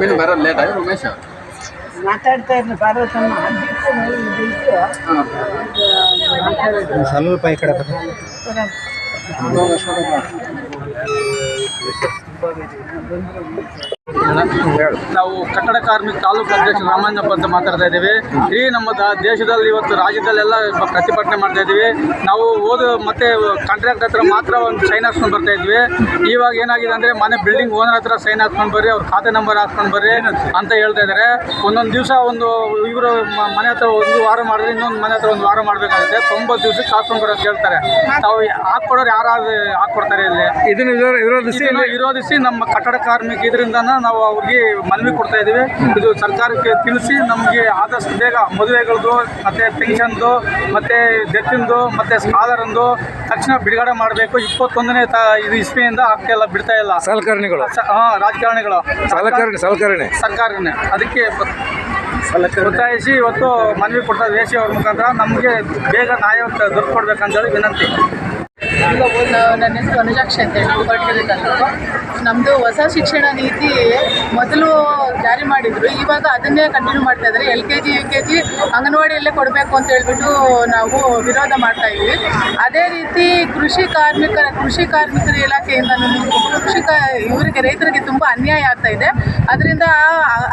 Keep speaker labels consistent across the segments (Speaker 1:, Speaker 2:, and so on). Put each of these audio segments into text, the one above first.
Speaker 1: ಮೀನು ಬರೋದು ಲೇಟ್ ಆಗಿ ಉಮೇಶ್
Speaker 2: ಮಾತಾಡ್ತಾ ಬಿಟ್ಟು ಮಾತಾಡೋದು
Speaker 3: ಸ್ವಲ್ಪ ಈ ಕಡೆ ಬನ್ನಿ.
Speaker 4: ನಾವು ಕಟ್ಟಡ ಕಾರ್ಮಿಕ ತಾಲೂಕು ಅಧ್ಯಕ್ಷ ರಾಮಣ್ಣಪ್ಪ ಅಂತ ಮಾತಾಡ್ತಾ ಇದ್ದೀವಿ. ಈ ನಮ್ಮ ದೇಶದಲ್ಲಿ ಇವತ್ತು ರಾಜ್ಯದಲ್ಲೆಲ್ಲ ಪ್ರತಿಭಟನೆ ಮಾಡ್ತಾ ಇದ್ದೀವಿ. ನಾವು ಓದು ಮತ್ತೆ ಕಾಂಟ್ರಾಕ್ಟ್ ಹತ್ರ ಮಾತ್ರ ಒಂದು ಸೈನ್ ಹಾಕ್ಸ್ಕೊಂಡು ಬರ್ತಾ ಇದ್ವಿ. ಇವಾಗ ಏನಾಗಿದೆ ಅಂದರೆ ಮನೆ ಬಿಲ್ಡಿಂಗ್ ಓನರ್ ಹತ್ರ ಸೈನ್ ಹಾಕ್ಕೊಂಡು ಬರ್ರಿ ಅವ್ರ ಖಾತೆ ನಂಬರ್ ಹಾಕ್ಕೊಂಡು ಬರ್ರಿ ಅಂತ ಹೇಳ್ತಾ ಇದ್ದಾರೆ. ಒಂದೊಂದು ದಿವಸ ಒಂದು ಇವರು ಮನೆ ಹತ್ರ ಒಂದು ವಾರ ಮಾಡಿದ್ರೆ ಇನ್ನೊಂದು ಮನೆ ಹತ್ರ ಒಂದು ವಾರ ಮಾಡಬೇಕಾಗುತ್ತೆ. ತೊಂಬತ್ತು ದಿವಸಕ್ಕೆ ಹಾಕ್ಸ್ಕೊಂಡು ಬರೋದು ಹೇಳ್ತಾರೆ ತಾವು ಹಾಕ್ಕೊಡೋರು ಯಾರು ಹಾಕ್ಕೊಡ್ತಾರೆ ಇಲ್ಲಿ?
Speaker 3: ಇದನ್ನ ವಿರೋ- ವಿರೋಧಿಸಿ
Speaker 4: ವಿರೋಧಿಸಿ ನಮ್ಮ ಕಟ್ಟಡ ಕಾರ್ಮಿಕ ಇದರಿಂದ ನಾವು ಅವ್ರಿಗೆ ಮನವಿ ಕೊಡ್ತಾ ಇದ್ದೀವಿ. ಇದು ಸರ್ಕಾರಕ್ಕೆ ತಿಳಿಸಿ ನಮಗೆ ಆದಷ್ಟು ಬೇಗ ಮದುವೆಗಳದ್ದು ಮತ್ತು ಪೆನ್ಷನ್ದು ಮತ್ತು ಡೆತ್ತಿಂದು ಮತ್ತು ಸ್ಕಾಲರಂದು ತಕ್ಷಣ ಬಿಡುಗಡೆ ಮಾಡಬೇಕು. ಇಪ್ಪತ್ತೊಂದನೇ ತ ಇದು ಇಸ್ವಿಯಿಂದ ಆಗ್ತಾ ಇಲ್ಲ ಬಿಡ್ತಾ ಇಲ್ಲ.
Speaker 3: ಸಲಕರಣೆಗಳು.
Speaker 4: ಹಾಂ ಹಾ, ರಾಜಕಾರಣಿಗಳು.
Speaker 3: ಸಲಕರಣೆ ಸಲಕರಣೆ.
Speaker 4: ಸರ್ಕಾರನೇ. ಅದಕ್ಕೆ ಒತ್ತಾಯಿಸಿ ಇವತ್ತು ಮನವಿ ಕೊಡ್ತಾ ದೇಶಿಯವ್ರ ಅವ್ರ ಮುಖಾಂತರ ನಮಗೆ ಬೇಗ ನ್ಯಾಯ ದೊರಕೊಡ್ಬೇಕಂತೇಳಿ ವಿನಂತಿ.
Speaker 5: ನನ್ನ ಹೆಸರು ಅನುಜಾಕ್ಷಿ ಅಂತ ಹೇಳಿ ನಮ್ಮದು ಹೊಸ ಶಿಕ್ಷಣ ನೀತಿ ಮೊದಲು ಜಾರಿ ಮಾಡಿದ್ರು. ಇವಾಗ ಅದನ್ನೇ ಕಂಟಿನ್ಯೂ ಮಾಡ್ತಾ ಇದ್ದಾರೆ. L K G U K G ಅಂಗನವಾಡಿಯಲ್ಲೇ ಕೊಡಬೇಕು ಅಂತ ಹೇಳ್ಬಿಟ್ಟು ನಾವು ವಿರೋಧ ಮಾಡ್ತಾ ಇದ್ವಿ. ಅದೇ ರೀತಿ ಕೃಷಿ ಕಾರ್ಮಿಕರ ಕೃಷಿ ಕಾರ್ಮಿಕರ ಇಲಾಖೆಯಿಂದ ಕೃಷಿಕ ಇವರಿಗೆ, ರೈತರಿಗೆ ತುಂಬ ಅನ್ಯಾಯ ಆಗ್ತಾ ಇದೆ. ಅದರಿಂದ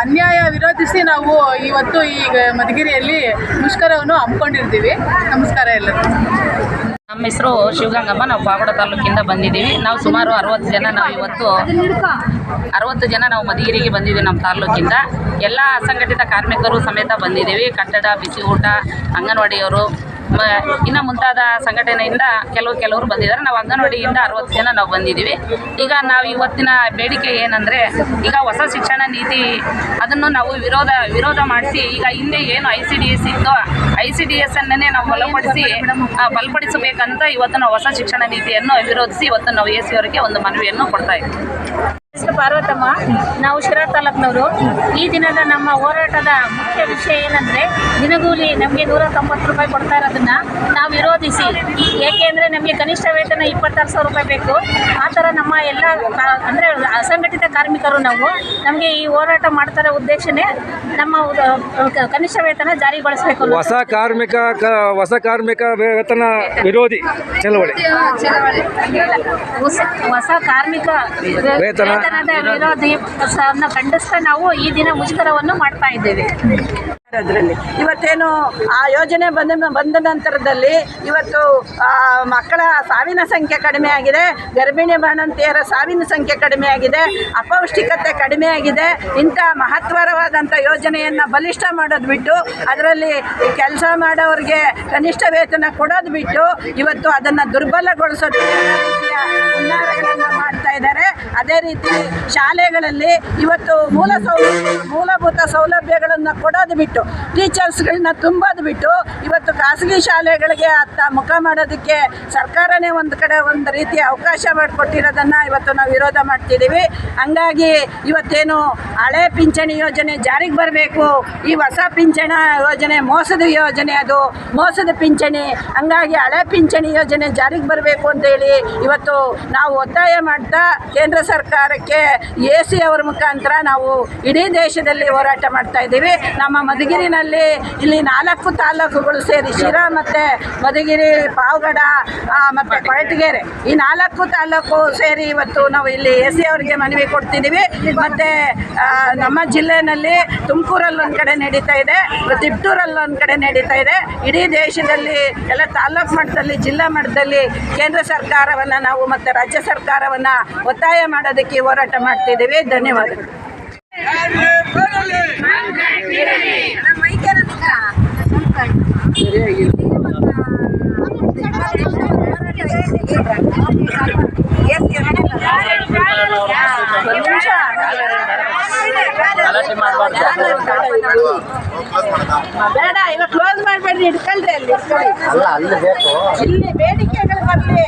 Speaker 5: ಅನ್ಯಾಯ ವಿರೋಧಿಸಿ ನಾವು ಇವತ್ತು ಈಗ ಮಧುಗಿರಿಯಲ್ಲಿ ಮುಷ್ಕರವನ್ನು ಹಮ್ಮಿಕೊಂಡಿರ್ತೀವಿ. ನಮಸ್ಕಾರ ಎಲ್ಲರಿಗೂ.
Speaker 6: ನಮ್ಮ ಹೆಸರು ಶಿವಗಂಗಮ್ಮ. ನಾವು ಪಾಗೋಡ ತಾಲೂಕಿಂದ ಬಂದಿದ್ದೀವಿ. ನಾವು ಸುಮಾರು ಅರವತ್ತು ಜನ, ನಾವು ಇವತ್ತು ಅರವತ್ತು ಜನ ನಾವು ಮಧುಗಿರಿಗೆ ಬಂದಿದ್ದೀವಿ ನಮ್ಮ ತಾಲೂಕಿಂದ. ಎಲ್ಲ ಅಸಂಘಟಿತ ಕಾರ್ಮಿಕರು ಸಮೇತ ಬಂದಿದ್ದೀವಿ. ಕಟ್ಟಡ, ಬಿಸಿ ಊಟ, ಅಂಗನವಾಡಿಯವರು ಇನ್ನು ಮುಂತಾದ ಸಂಘಟನೆಯಿಂದ ಕೆಲವು ಕೆಲವರು ಬಂದಿದ್ದಾರೆ. ನಾವು ಅಂಗನವಾಡಿಯಿಂದ ಅರವತ್ತು ಜನ ನಾವು ಬಂದಿದ್ದೀವಿ. ಈಗ ನಾವು ಇವತ್ತಿನ ಬೇಡಿಕೆ ಏನಂದರೆ, ಈಗ ಹೊಸ ಶಿಕ್ಷಣ ನೀತಿ ಅದನ್ನು ನಾವು ವಿರೋಧ ವಿರೋಧ ಮಾಡಿಸಿ, ಈಗ ಹಿಂದೆ ಏನು ಐ ಸಿ ಡಿ ಎಸ್ ಇತ್ತು, ಐ ಸಿ ಡಿ ಎಸ್ ಅನ್ನೇ ನಾವು ಬಲಪಡಿಸಿ ಬಲಪಡಿಸಬೇಕಂತ ಇವತ್ತು ನಾವು ಹೊಸ ಶಿಕ್ಷಣ ನೀತಿಯನ್ನು ವಿರೋಧಿಸಿ ಇವತ್ತು ನಾವು ಎ ಸಿ ಅವರಿಗೆ ಒಂದು ಮನವಿಯನ್ನು ಕೊಡ್ತಾ ಇದ್ದೀವಿ.
Speaker 7: ಹೆಸರು ಪಾರ್ವತಮ್ಮ ನಾವು ಶಿರಾ ತಾಲೂಕ್ನವರು. ಈ ದಿನದ ನಮ್ಮ ಹೋರಾಟದ ಮುಖ್ಯ ವಿಷಯ ಏನಂದರೆ ದಿನಗೂಲಿ ನಮಗೆ ನೂರ ತೊಂಬತ್ತು ರೂಪಾಯಿ ಕೊಡ್ತಾ ಇರೋದನ್ನ ನಾವು ವಿರೋಧಿಸಿ. ಏಕೆಂದರೆ ನಮಗೆ ಕನಿಷ್ಠ ವೇತನ ಇಪ್ಪತ್ತಾರು ಸಾವಿರ ರೂಪಾಯಿ ಬೇಕು. ಆ ಥರ ನಮ್ಮ ಎಲ್ಲ ಅಂದರೆ ಅಸಂಘಟಿತ ಕಾರ್ಮಿಕರು ನಾವು ನಮಗೆ ಈ ಹೋರಾಟ ಮಾಡ್ತಾರ ಉದ್ದೇಶನೇ ನಮ್ಮ ಕನಿಷ್ಠ ವೇತನ ಜಾರಿಗೊಳಿಸಬೇಕು.
Speaker 3: ಹೊಸ ಕಾರ್ಮಿಕ ಹೊಸ ಕಾರ್ಮಿಕ ವೇತನ ವಿರೋಧಿ. ಚಳವಳಿ.
Speaker 7: ಹೊಸ- ಹೊಸ ಕಾರ್ಮಿಕ
Speaker 3: ವೇತನ.
Speaker 7: ವಿರೋಧಿ ಖಂಡಿಸ್ತಾ ನಾವು ಈ ದಿನ ಮುಜುಗರವನ್ನು ಮಾಡ್ತಾ ಇದ್ದೇವೆ.
Speaker 2: ಅದರಲ್ಲಿ ಇವತ್ತೇನು ಆ ಯೋಜನೆ ಬಂದ ಬಂದ ನಂತರದಲ್ಲಿ ಇವತ್ತು ಮಕ್ಕಳ ಸಾವಿನ ಸಂಖ್ಯೆ ಕಡಿಮೆ ಆಗಿದೆ, ಗರ್ಭಿಣಿ ಬಾಣಂತಿಯರ ಸಾವಿನ ಸಂಖ್ಯೆ ಕಡಿಮೆ ಆಗಿದೆ, ಅಪೌಷ್ಟಿಕತೆ ಕಡಿಮೆ ಆಗಿದೆ, ಇಂಥ ಮಹತ್ವರವಾದಂಥ ಯೋಜನೆಯನ್ನು ಬಲಿಷ್ಠ ಮಾಡೋದು ಬಿಟ್ಟು, ಅದರಲ್ಲಿ ಕೆಲಸ ಮಾಡೋರಿಗೆ ಕನಿಷ್ಠ ವೇತನ ಕೊಡೋದು ಬಿಟ್ಟು, ಇವತ್ತು ಅದನ್ನು ದುರ್ಬಲಗೊಳಿಸೋದು ರೀತಿಯ ಅದೇ ರೀತಿ ಶಾಲೆಗಳಲ್ಲಿ ಇವತ್ತು ಮೂಲ ಮೂಲಭೂತ ಸೌಲಭ್ಯಗಳನ್ನು ಕೊಡೋದು ಬಿಟ್ಟು, ಟೀಚರ್ಸ್ಗಳನ್ನ ತುಂಬೋದು ಬಿಟ್ಟು, ಇವತ್ತು ಖಾಸಗಿ ಶಾಲೆಗಳಿಗೆ ಅತ್ತ ಮುಖ ಮಾಡೋದಕ್ಕೆ ಸರ್ಕಾರನೇ ಒಂದು ಕಡೆ ಒಂದು ರೀತಿಯ ಅವಕಾಶ ಮಾಡಿಕೊಟ್ಟಿರೋದನ್ನು ಇವತ್ತು ನಾವು ವಿರೋಧ ಮಾಡ್ತಿದ್ದೀವಿ. ಹಂಗಾಗಿ ಇವತ್ತೇನು ಹಳೆ ಪಿಂಚಣಿ ಯೋಜನೆ ಜಾರಿಗೆ ಬರಬೇಕು, ಈ ಹೊಸ ಪಿಂಚಣ ಯೋಜನೆ, ಮೋಸದ ಯೋಜನೆ ಅದು, ಮೋಸದ ಪಿಂಚಣಿ, ಹಂಗಾಗಿ ಹಳೆ ಪಿಂಚಣಿ ಯೋಜನೆ ಜಾರಿಗೆ ಬರಬೇಕು ಅಂತೇಳಿ ಇವತ್ತು ನಾವು ಒತ್ತಾಯ ಮಾಡ್ತಾ ಕೇಂದ್ರ ಸರ್ಕಾರಕ್ಕೆ ಎ ಸಿ ಅವರ ಮುಖಾಂತರ ನಾವು ಇಡೀ ದೇಶದಲ್ಲಿ ಹೋರಾಟ ಮಾಡ್ತಾ ಇದ್ದೀವಿ. ನಮ್ಮ ಮಧುಗಿರಿನಲ್ಲಿ ಇಲ್ಲಿ ನಾಲ್ಕು ತಾಲೂಕುಗಳು ಸೇರಿ ಶಿರಾ ಮತ್ತು ಮಧುಗಿರಿ, ಪಾವಗಡ ಮತ್ತು ಕೊರಟಗೆರೆ. ಈ ನಾಲ್ಕು ತಾಲೂಕು ಸೇರಿ ಇವತ್ತು ನಾವು ಇಲ್ಲಿ ಎ ಸಿ ಅವರಿಗೆ ಮನವಿ ಕೊಡ್ತಿದ್ದೀವಿ. ಮತ್ತು ನಮ್ಮ ಜಿಲ್ಲೆಯಲ್ಲಿ ತುಮಕೂರಲ್ಲಿ ಒಂದು ಕಡೆ ನಡೀತಾ ಇದೆ ತಿಪ್ಟೂರಲ್ಲಿ ಒಂದು ಕಡೆ ನಡೀತಾ ಇದೆ. ಇಡೀ ದೇಶದಲ್ಲಿ ಎಲ್ಲ ತಾಲೂಕು ಮಟ್ಟದಲ್ಲಿ, ಜಿಲ್ಲಾ ಮಟ್ಟದಲ್ಲಿ ಕೇಂದ್ರ ಸರ್ಕಾರವನ್ನು ನಾವು ಮತ್ತು ರಾಜ್ಯ ಸರ್ಕಾರವನ್ನು ಒತ್ತಾಯ ಮಾಡೋದಕ್ಕೆ ಹೋರಾಟ ಮಾಡ್ತಿದ್ದೇವೆ. ಧನ್ಯವಾದಗಳು. ಬೇಡ ಇವಾಗ ಕ್ಲೋಸ್ ಮಾಡ್ಬೇಡಿ ಇಟ್ಕೊಳ್ರಿ ಅಲ್ಲಿ. ಬೇಕು. ಇಲ್ಲಿ ಬೇಡಿಕೆಗಳು ಬರಲಿ.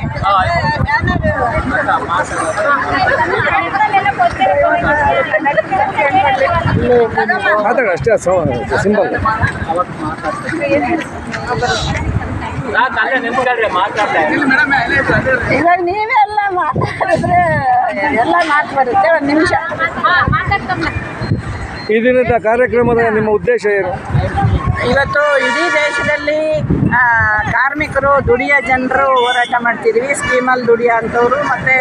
Speaker 3: ಮಾತಾಡ ಅಷ್ಟೇ ಸಿಂಬಲ್
Speaker 2: ಇವಾಗ ನೀವೇ ಎಲ್ಲ ಮಾತಾಡಿದ್ರೆ ಎಲ್ಲ ಮಾತು ಬರುತ್ತೆ ಒಂದು ನಿಮಿಷ.
Speaker 3: ಈ ದಿನದ ಕಾರ್ಯಕ್ರಮದ ನಿಮ್ಮ ಉದ್ದೇಶ ಏನು?
Speaker 2: ಇವತ್ತು ಇಡೀ ದೇಶದಲ್ಲಿ ಕಾರ್ಮಿಕರು, ದುಡಿಯ ಜನರು ಹೋರಾಟ ಮಾಡ್ತಿದ್ವಿ. ಸ್ಕೀಮಲ್ಲಿ ದುಡಿಯೋ ಅಂಥವ್ರು ಮತ್ತು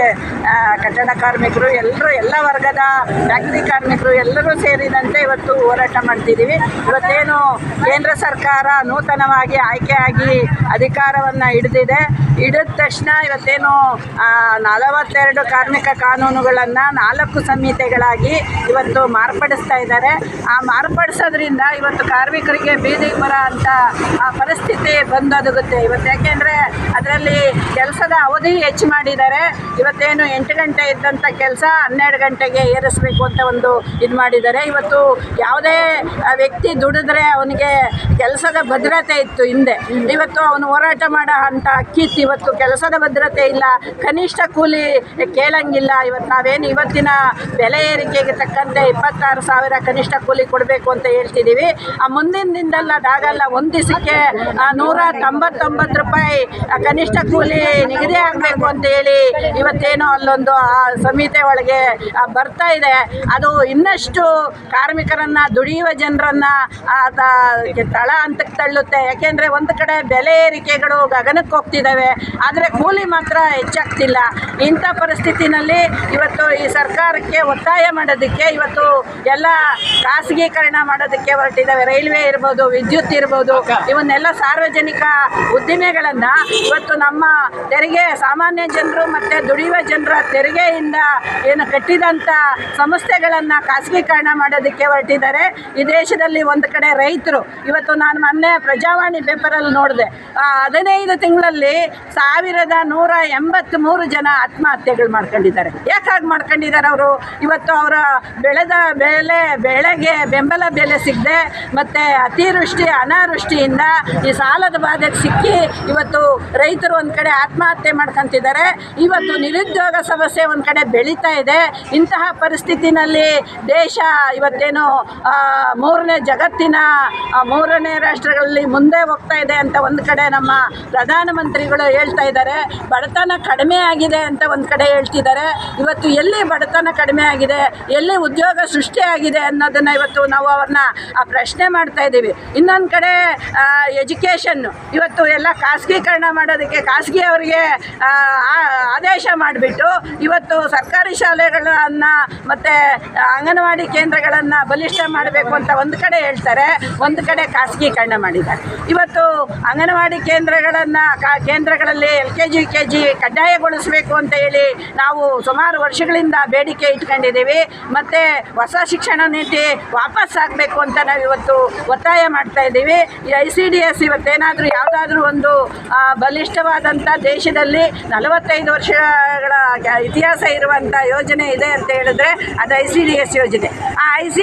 Speaker 2: ಕಟ್ಟಡ ಕಾರ್ಮಿಕರು, ಎಲ್ಲರೂ, ಎಲ್ಲ ವರ್ಗದ ಫ್ಯಾಕ್ಟ್ರಿ ಕಾರ್ಮಿಕರು ಎಲ್ಲರೂ ಸೇರಿದಂತೆ ಇವತ್ತು ಹೋರಾಟ ಮಾಡ್ತಿದ್ದೀವಿ. ಇವತ್ತೇನು ಕೇಂದ್ರ ಸರ್ಕಾರ ನೂತನವಾಗಿ ಆಯ್ಕೆಯಾಗಿ ಅಧಿಕಾರವನ್ನು ಹಿಡಿದಿದೆ. ಹಿಡಿದ ತಕ್ಷಣ ಇವತ್ತೇನು ನಲವತ್ತೆರಡು ಕಾರ್ಮಿಕ ಕಾನೂನುಗಳನ್ನು ನಾಲ್ಕು ಸಂಹಿತೆಗಳಾಗಿ ಇವತ್ತು ಮಾರ್ಪಡಿಸ್ತಾ ಇದ್ದಾರೆ. ಆ ಮಾರ್ಪಡಿಸೋದ್ರಿಂದ ಇವತ್ತು ಕಾರ್ಮಿಕರಿಗೆ ಬೀದಿಗೆ ಬರೋ ಅಂತ ಆ ಪರಿಸ್ಥಿತಿ ಬಂದೊದಗುತ್ತೆ. ಇವತ್ತು ಯಾಕೆಂದರೆ ಅದರಲ್ಲಿ ಕೆಲಸದ ಅವಧಿ ಹೆಚ್ಚು ಮಾಡಿದ್ದಾರೆ. ಇವತ್ತೇನು ಎಂಟು ಗಂಟೆ ಇದ್ದಂಥ ಕೆಲಸ ಹನ್ನೆರಡು ಗಂಟೆಗೆ ಏರಿಸಬೇಕು ಅಂತ ಒಂದು ಇದು ಮಾಡಿದ್ದಾರೆ. ಇವತ್ತು ಯಾವುದೇ ವ್ಯಕ್ತಿ ದುಡಿದ್ರೆ ಅವನಿಗೆ ಕೆಲಸದ ಭದ್ರತೆ ಇತ್ತು ಹಿಂದೆ. ಇವತ್ತು ಅವನು ಹೋರಾಟ ಮಾಡೋ ಅಂತ ಅಕ್ಕಿತ್ತು ಇವತ್ತು ಕೆಲಸದ ಭದ್ರತೆ ಇಲ್ಲ. ಕನಿಷ್ಠ ಕೂಲಿ ಕೇಳಂಗಿಲ್ಲ. ಇವತ್ತು ನಾವೇನು ಇವತ್ತಿನ ಬೆಲೆ ಏರಿಕೆಗೆ ತಕ್ಕಂತೆ ಇಪ್ಪತ್ತಾರು ಸಾವಿರ ಕನಿಷ್ಠ ಕೂಲಿ ಕೊಡಬೇಕು ಅಂತ ಹೇಳ್ತಿದ್ದೀವಿ. ಆ ಮುಂದಿನ ದಿನದಲ್ಲಿ ಅದಾಗಲ್ಲ. ಒಂದು ದಿವಸಕ್ಕೆ ನೂರ ತೊಂಬತ್ತೊಂಬತ್ತು ರೂಪಾಯಿ ಕನಿಷ್ಠ ಕೂಲಿ ನಿಗದಿ ಆಗಬೇಕು ಅಂತ ಹೇಳಿ ಇವತ್ತೇನೋ ಅಲ್ಲೊಂದು, ಆ ಸಮಿತಿ ಒಳಗೆ ಬರ್ತಾ ಇದೆ. ಅದು ಇನ್ನಷ್ಟು ಕಾರ್ಮಿಕರನ್ನ, ದುಡಿಯುವ ಜನರನ್ನ ತಳ ಅಂತ ತಳ್ಳುತ್ತೆ. ಯಾಕೆಂದರೆ ಒಂದು ಕಡೆ ಬೆಲೆ ಏರಿಕೆಗಳು ಗಗನಕ್ಕೆ ಹೋಗ್ತಿದ್ದಾವೆ ಆದರೆ ಕೂಲಿ ಮಾತ್ರ ಹೆಚ್ಚಾಗ್ತಿಲ್ಲ. ಇಂಥ ಪರಿಸ್ಥಿತಿನಲ್ಲಿ ಇವತ್ತು ಈ ಸರ್ಕಾರಕ್ಕೆ ಒತ್ತಾಯ ಮಾಡೋದಕ್ಕೆ, ಇವತ್ತು ಎಲ್ಲ ಖಾಸಗೀಕರಣ ಮಾಡೋದಕ್ಕೆ ಹೊರಟಿದ್ದಾವೆ ರೈಲ್ವೆ ಇರ್ಬೋದು ವಿದ್ಯುತ್ ಇರ್ಬೋದು, ಇವನ್ನೆಲ್ಲ ಸಾರ್ವಜನಿಕ ಉದ್ದಿಮೆಗಳನ್ನು ಇವತ್ತು ನಮ್ಮ ತೆರಿಗೆ ಸಾಮಾನ್ಯ ಜನರು ಮತ್ತು ದುಡಿಯುವ ಜನರ ತೆರಿಗೆಯಿಂದ ಏನು ಕಟ್ಟಿದಂಥ ಸಂಸ್ಥೆಗಳನ್ನು ಖಾಸಗೀಕರಣ ಮಾಡೋದಕ್ಕೆ ಹೊರಟಿದ್ದಾರೆ. ಈ ದೇಶದಲ್ಲಿ ಒಂದು ಕಡೆ ರೈತರು, ಇವತ್ತು ನಾನು ಮೊನ್ನೆ ಪ್ರಜಾವಾಣಿ ಪೇಪರಲ್ಲಿ ನೋಡಿದೆ. ಹದಿನೈದು ತಿಂಗಳಲ್ಲಿ ಸಾವಿರದ ನೂರ ಎಂಬತ್ತ್ಮೂರು ಜನ ಆತ್ಮಹತ್ಯೆಗಳು ಮಾಡ್ಕೊಂಡಿದ್ದಾರೆ. ಯಾಕಾಗಿ ಮಾಡ್ಕೊಂಡಿದ್ದಾರೆ ಅವರು? ಇವತ್ತು ಅವರ ಬೆಳೆದ ಬೆಲೆ, ಬೆಳೆಗೆ ಬೆಂಬಲ ಬೆಲೆ ಸಿಗದೆ, ಮತ್ತು ಅತಿವೃಷ್ಟಿ ಅನಾವೃಷ್ಟಿಯಿಂದ ಈ ಸಾಲದ ಬಾಧೆಗೆ ಸಿಕ್ಕಿ ಇವತ್ತು ರೈತರು ಒಂದು ಕಡೆ ಆತ್ಮಹತ್ಯೆ ಮಾಡ್ಕೊಂತಿದ್ದಾರೆ. ಇವತ್ತು ನಿರುದ್ಯೋಗ ಸಮಸ್ಯೆ ಒಂದು ಕಡೆ ಬೆಳೀತಾ ಇದೆ. ಇಂತಹ ಪರಿಸ್ಥಿತಿನಲ್ಲಿ ದೇಶ ಇವತ್ತೇನು ಮೂರನೇ ಜಗತ್ತಿನ ಮೂರನೇ ರಾಷ್ಟ್ರಗಳಲ್ಲಿ ಮುಂದೆ ಹೋಗ್ತಾ ಇದೆ ಅಂತ ಒಂದು ಕಡೆ ನಮ್ಮ ಪ್ರಧಾನಮಂತ್ರಿಗಳು ಹೇಳ್ತಾ ಇದ್ದಾರೆ. ಬಡತನ ಕಡಿಮೆ ಆಗಿದೆ ಅಂತ ಒಂದು ಕಡೆ ಹೇಳ್ತಿದ್ದಾರೆ. ಇವತ್ತು ಎಲ್ಲಿ ಬಡತನ ಕಡಿಮೆ ಆಗಿದೆ, ಎಲ್ಲಿ ಉದ್ಯೋಗ ಸೃಷ್ಟಿಯಾಗಿದೆ ಅನ್ನೋದನ್ನು ಇವತ್ತು ನಾವು ಅವ್ರನ್ನ ಪ್ರಶ್ನೆ ಮಾಡ್ತಾ ಇದ್ದೀವಿ. ಇನ್ನೊಂದು ಕಡೆ ಎಜುಕೇಷನ್ನು ಇವತ್ತು ಎಲ್ಲ ಖಾಸಗೀಕರಣ ಮಾಡೋದಕ್ಕೆ ಖಾಸಗಿ ಆ- ಆದೇಶ ಮಾಡಿಬಿಟ್ಟು, ಇವತ್ತು ಸರ್ಕಾರಿ ಶಾಲೆಗಳನ್ನು ಮತ್ತು ಅಂಗನವಾಡಿ ಕೇಂದ್ರಗಳನ್ನು ಬಲಿಷ್ಠ ಮಾಡಬೇಕು ಅಂತ ಒಂದು ಕಡೆ ಹೇಳ್ತಾರೆ, ಒಂದು ಕಡೆ ಖಾಸಗೀಕರಣ ಮಾಡಿದ್ದಾರೆ. ಇವತ್ತು ಅಂಗನವಾಡಿ ಕೇಂದ್ರಗಳನ್ನು ಕೇಂದ್ರಗಳಲ್ಲಿ L K G K G ಕಡ್ಡಾಯಗೊಳಿಸಬೇಕು ಅಂತ ಹೇಳಿ ನಾವು ಸುಮಾರು ವರ್ಷಗಳಿಂದ ಬೇಡಿಕೆ ಇಟ್ಕೊಂಡಿದ್ದೀವಿ. ಮತ್ತು ಹೊಸ ಶಿಕ್ಷಣ ನೀತಿ ವಾಪಸ್ ಆಗಬೇಕು ಅಂತ ನಾವು ಇವತ್ತು ಒತ್ತಾಯ ಮಾಡ್ತಾ ಇದ್ದೀವಿ. ಐ ಸಿ ಡಿ ಎಸ್ ಇವತ್ತೇನಾದರೂ ಯಾವುದಾದ್ರೂ ಒಂದು ಬಲಿಷ್ಠವಾದಂಥ ದೇಶದಲ್ಲಿ ನಲವತ್ತೈದು ವರ್ಷಗಳ ಇತಿಹಾಸ ಇರುವಂಥ ಯೋಜನೆ ಇದೆ ಅಂತ ಹೇಳಿದ್ರೆ ಅದು ಐ ಸಿ ಡಿ ಎಸ್ ಯೋಜನೆ. ಆ ಐ ಸಿ